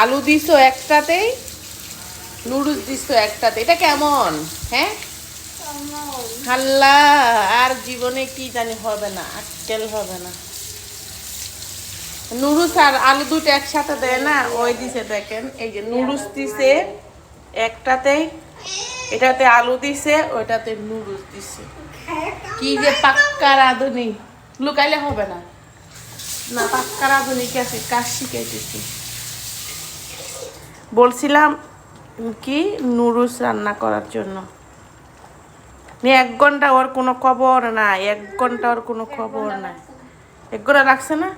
আলু দিছো একটাতেই? নুডলস দিছো একটাতে। এটা কেমন? হ্যাঁ? হাল্লা, আর জীবনে কি জানি হবে না আক্কেল হবে না। নুডলস আর আলু দুটো একসাথে দেয় না, ওই দিছে দেখেন, এই যে নুডলস দিছে একটাতেই এটাতে আলু দিছে, ওইটাতে নুডলস দিছে। কি যে পাক্কা রাঁধুনি। লুকাইলে হবে না। না, পাক্কা রাঁধুনি, কি আছে? কাজ শিখাইতেছি বলছিলাম কি নুডলস রান্না করার জন্য। নিয়ে এক ঘণ্টা ওর কোনো খবর নাই এক ঘণ্টা ওর কোনো খবর নাই। এক ঘণ্টা রাখছে না?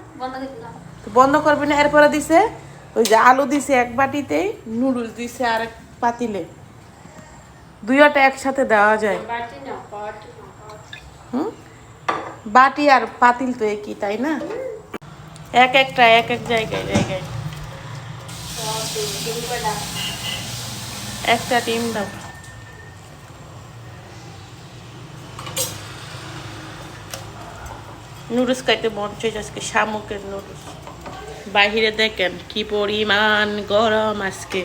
বন্ধ করবি না এরপরে দিছে ওই যে আলু দিছে এক বাটিতেই নুডলস দিছে আর এক পাতিলে দুইটা একসাথে দেওয়া যায়। হুম? বাটি আর পাতিল তো একই তাই না? এক একটা এক এক জায়গায় জায়গায়। একটা ডিম দাও। নুডলস খাইতে মন আজকে শামুকের নুডলস। বাহিরে দেখেন কি পরিমাণ গরম আজকে।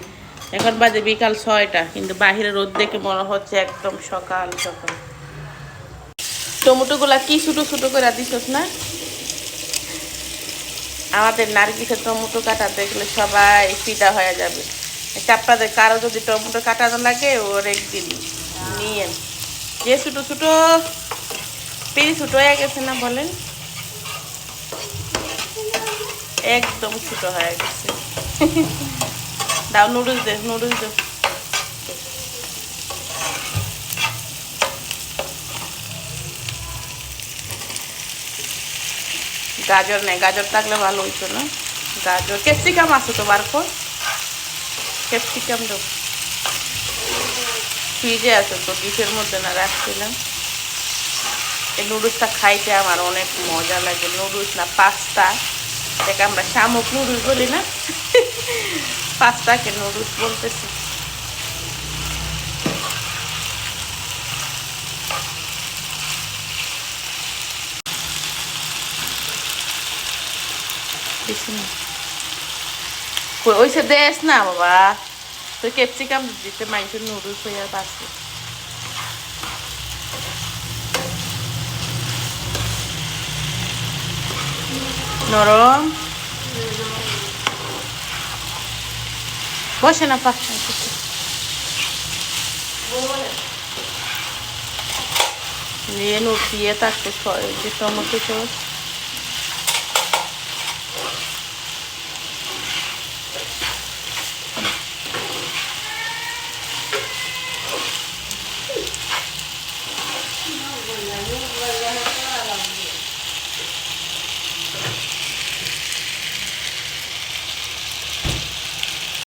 এখন বাজে বিকাল ছয়টা, কিন্তু বাহিরে রোদ দেখে মনে হচ্ছে একদম সকাল সকাল। টমেটোগুলা কি ছোটো ছোটো করে দিছস না? আমাদের নার্গিসের টমেটো কাটা দেখলে সবাই ফিদা হয়ে যাবে। এটা আপনাদের কারও যদি টমেটো কাটানো লাগে, ওর একদিন নিয়েন। যে ছোটো ছোটো পেরি ছোটো হয়ে গেছে না বলেন? একদম ছোটো হয়ে গেছে। দাও, নুডলস দে নুডলস দে। গাজর নেই, গাজর থাকলে ভালো হইতো না। গাজর, ক্যাপসিকাম আছে তো বার কর ক্যাপসিকাম দাও। ফ্রিজে আছে তো ডিশের মধ্যে না রাখছিলাম। এই নুডলসটা খাইতে আমার অনেক মজা লাগে। নুডলস না, পাস্তা। এটাকে আমরা শামুক নুডলস বলি না? পাস্তাকে নুডলস বলতেছি। বেশি না। কই ওইসে দেশ না, বাবা। তো ক্যাপসিকাম দিতে মাইসের নুডলস হয়ে আর পাচ্ছে নরম। বসে না পাখা নিয়ে নুটিয়ে তাকে যে টমেটো সস। ಅಂದ್ರೆ ನಮಗೆ